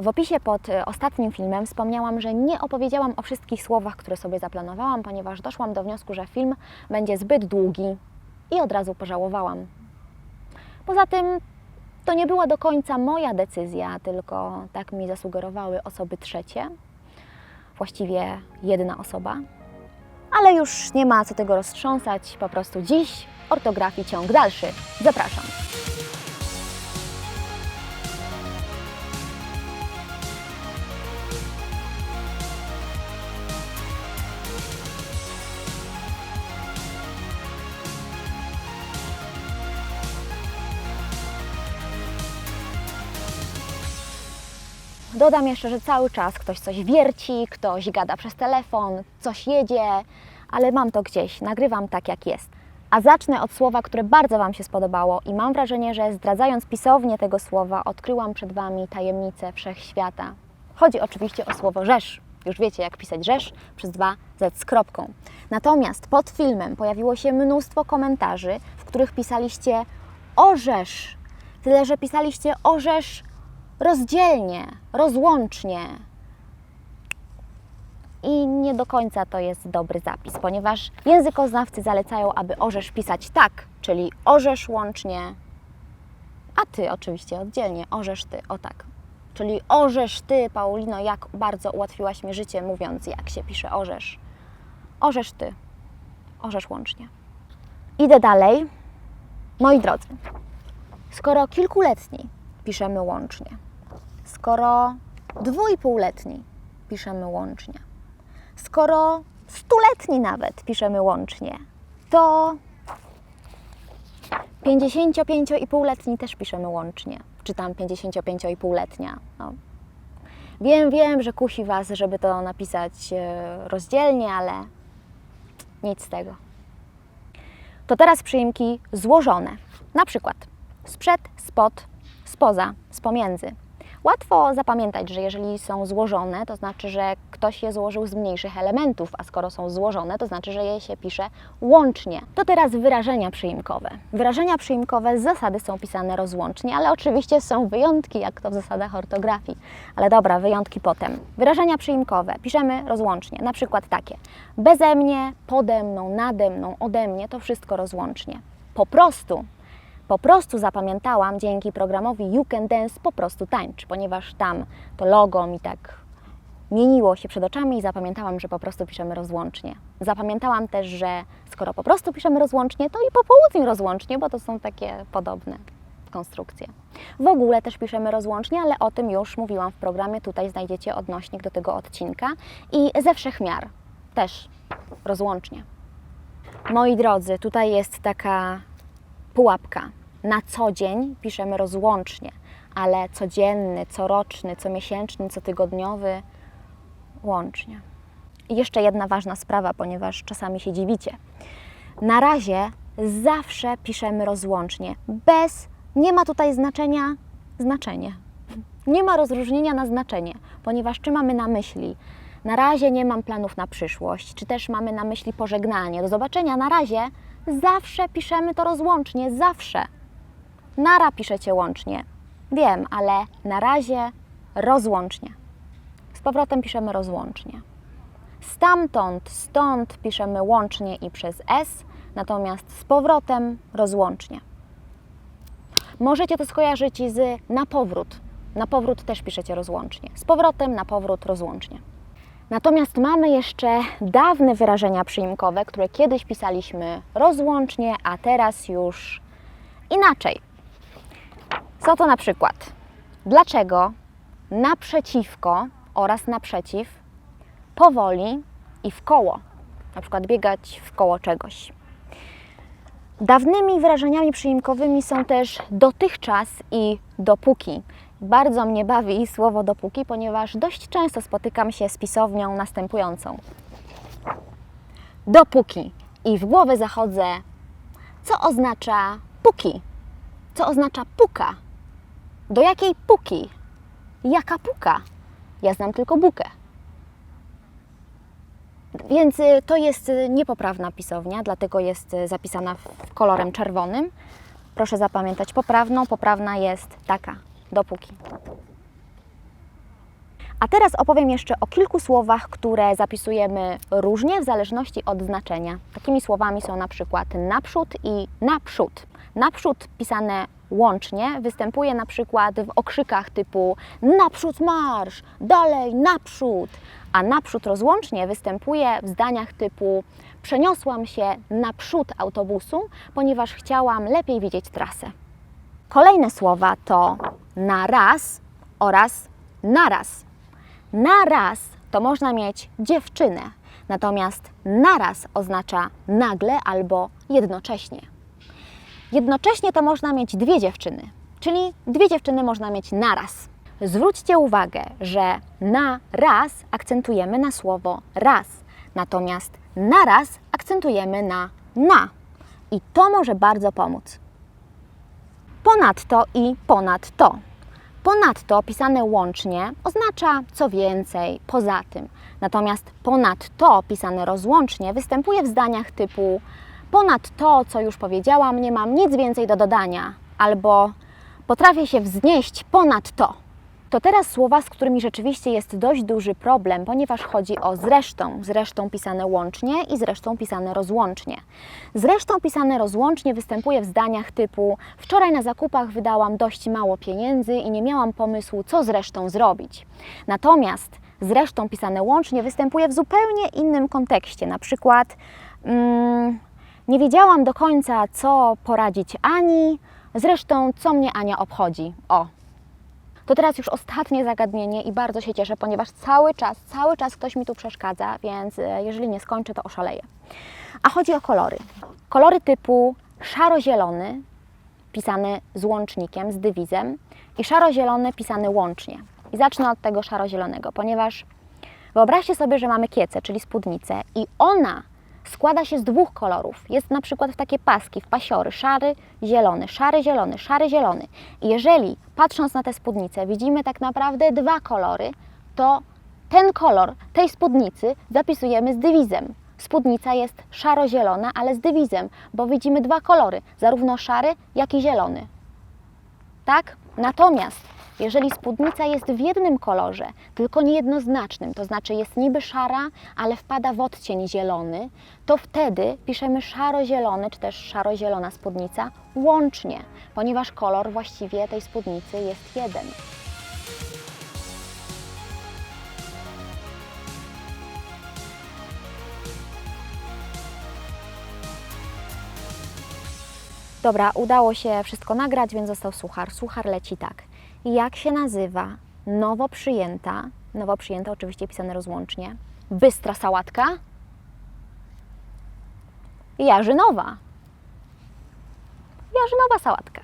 W opisie pod e, ostatnim filmem wspomniałam, że nie opowiedziałam o wszystkich słowach, które sobie zaplanowałam, ponieważ doszłam do wniosku, że film będzie zbyt długi i od razu pożałowałam. Poza tym to nie była do końca moja decyzja, tylko tak mi zasugerowały osoby trzecie, właściwie jedna osoba. Ale już nie ma co tego roztrząsać, po prostu dziś ortografii ciąg dalszy. Zapraszam. Dodam jeszcze, że cały czas ktoś coś wierci, ktoś gada przez telefon, coś jedzie, ale mam to gdzieś, nagrywam tak jak jest. A zacznę od słowa, które bardzo Wam się spodobało i mam wrażenie, że zdradzając pisownię tego słowa, odkryłam przed Wami tajemnicę wszechświata. Chodzi oczywiście o słowo rzesz. Już wiecie, jak pisać rzesz przez dwa z z kropką. Natomiast pod filmem pojawiło się mnóstwo komentarzy, w których pisaliście orzesz. Tyle, że pisaliście orzesz rozdzielnie, rozłącznie. I nie do końca to jest dobry zapis, ponieważ językoznawcy zalecają, aby orzesz pisać tak, czyli orzesz łącznie, a ty oczywiście oddzielnie, orzesz ty, o tak. Czyli orzesz ty, Paulino, jak bardzo ułatwiłaś mi życie, mówiąc, jak się pisze orzesz. Orzesz ty, orzesz łącznie. Idę dalej. Moi drodzy, skoro kilkuletni piszemy łącznie, skoro dwójpółletni piszemy łącznie, skoro stuletni nawet piszemy łącznie, to 55,5-letni też piszemy łącznie, czy tam 55,5-letnia. No. Wiem, wiem, że kusi Was, żeby to napisać e, rozdzielnie, ale nic z tego. To teraz przyimki złożone. Na przykład sprzed, spod, spoza, z pomiędzy. Łatwo zapamiętać, że jeżeli są złożone, to znaczy, że ktoś je złożył z mniejszych elementów, a skoro są złożone, to znaczy, że je się pisze łącznie. To teraz wyrażenia przyimkowe. Wyrażenia przyimkowe z zasady są pisane rozłącznie, ale oczywiście są wyjątki, jak to w zasadach ortografii. Ale dobra, wyjątki potem. Wyrażenia przyimkowe piszemy rozłącznie, na przykład takie: beze mnie, pode mną, nade mną, ode mnie, to wszystko rozłącznie. Po prostu po prostu zapamiętałam dzięki programowi You Can Dance po prostu tańcz, ponieważ tam to logo mi tak mieniło się przed oczami i zapamiętałam, że po prostu piszemy rozłącznie. Zapamiętałam też, że skoro po prostu piszemy rozłącznie, to i po południu rozłącznie, bo to są takie podobne konstrukcje. W ogóle też piszemy rozłącznie, ale o tym już mówiłam w programie. Tutaj znajdziecie odnośnik do tego odcinka. I ze wszechmiar też rozłącznie. Moi drodzy, tutaj jest taka pułapka. Na co dzień piszemy rozłącznie, ale codzienny, coroczny, comiesięczny, cotygodniowy łącznie. I jeszcze jedna ważna sprawa, ponieważ czasami się dziwicie. Na razie zawsze piszemy rozłącznie, bez, nie ma tutaj znaczenia znaczenie. Nie ma rozróżnienia na znaczenie, ponieważ czy mamy na myśli na razie nie mam planów na przyszłość, czy też mamy na myśli pożegnanie, do zobaczenia na razie, zawsze piszemy to rozłącznie, zawsze. Nara piszecie łącznie. Wiem, ale na razie rozłącznie. Z powrotem piszemy rozłącznie. Stamtąd, stąd piszemy łącznie i przez S, natomiast z powrotem rozłącznie. Możecie to skojarzyć z na powrót. Na powrót też piszecie rozłącznie. Z powrotem, na powrót rozłącznie. Natomiast mamy jeszcze dawne wyrażenia przyimkowe, które kiedyś pisaliśmy rozłącznie, a teraz już inaczej. Co to na przykład? Dlaczego naprzeciwko oraz naprzeciw, powoli i w koło, na przykład biegać w koło czegoś. Dawnymi wyrażeniami przyimkowymi są też dotychczas i dopóki. Bardzo mnie bawi słowo dopóki, ponieważ dość często spotykam się z pisownią następującą. Dopóki. I w głowę zachodzę, co oznacza puki? Co oznacza puka? Do jakiej puki? Jaka puka? Ja znam tylko bukę. Więc y, to jest y, niepoprawna pisownia, dlatego jest y, zapisana w- kolorem czerwonym. Proszę zapamiętać poprawną. Poprawna jest taka, dopóki. A teraz opowiem jeszcze o kilku słowach, które zapisujemy różnie w zależności od znaczenia. Takimi słowami są na przykład naprzód i naprzód. Naprzód pisane łącznie występuje na przykład w okrzykach typu naprzód marsz, dalej naprzód, a naprzód rozłącznie występuje w zdaniach typu przeniosłam się naprzód autobusu, ponieważ chciałam lepiej widzieć trasę. Kolejne słowa to na raz oraz naraz. Na raz to można mieć dziewczynę, natomiast naraz oznacza nagle albo jednocześnie. Jednocześnie to można mieć dwie dziewczyny, czyli dwie dziewczyny można mieć naraz. Zwróćcie uwagę, że na raz akcentujemy na słowo raz, natomiast naraz akcentujemy na na. I to może bardzo pomóc. Ponadto i ponadto. Ponadto pisane łącznie oznacza co więcej, poza tym. Natomiast ponadto pisane rozłącznie występuje w zdaniach typu ponad to, co już powiedziałam, nie mam nic więcej do dodania, albo potrafię się wznieść ponad to. To teraz słowa, z którymi rzeczywiście jest dość duży problem, ponieważ chodzi o zresztą, zresztą pisane łącznie i zresztą pisane rozłącznie. Zresztą pisane rozłącznie występuje w zdaniach typu wczoraj na zakupach wydałam dość mało pieniędzy i nie miałam pomysłu, co zresztą zrobić. Natomiast zresztą pisane łącznie występuje w zupełnie innym kontekście, na przykład mm, nie wiedziałam do końca, co poradzić Ani, zresztą co mnie Ania obchodzi. O, to teraz już ostatnie zagadnienie i bardzo się cieszę, ponieważ cały czas, cały czas ktoś mi tu przeszkadza, więc e, jeżeli nie skończę, to oszaleję. A chodzi o kolory. Kolory typu szaro-zielony, pisany z łącznikiem, z dywizem i szaro-zielony pisany łącznie. I zacznę od tego szaro-zielonego, ponieważ wyobraźcie sobie, że mamy kiecę, czyli spódnicę i ona składa się z dwóch kolorów. Jest na przykład w takie paski, w pasiory, szary, zielony, szary, zielony, szary, zielony. I jeżeli patrząc na tę spódnicę widzimy tak naprawdę dwa kolory, to ten kolor tej spódnicy zapisujemy z dywizem. Spódnica jest szaro-zielona, ale z dywizem, bo widzimy dwa kolory, zarówno szary, jak i zielony. Tak? Natomiast jeżeli spódnica jest w jednym kolorze, tylko niejednoznacznym, to znaczy jest niby szara, ale wpada w odcień zielony, to wtedy piszemy szaro-zielony, czy też szaro-zielona spódnica łącznie, ponieważ kolor właściwie tej spódnicy jest jeden. Dobra, udało się wszystko nagrać, więc został suchar. Suchar leci tak. Jak się nazywa nowo przyjęta, nowo przyjęta oczywiście pisane rozłącznie, bystra sałatka? Jarzynowa. Jarzynowa sałatka.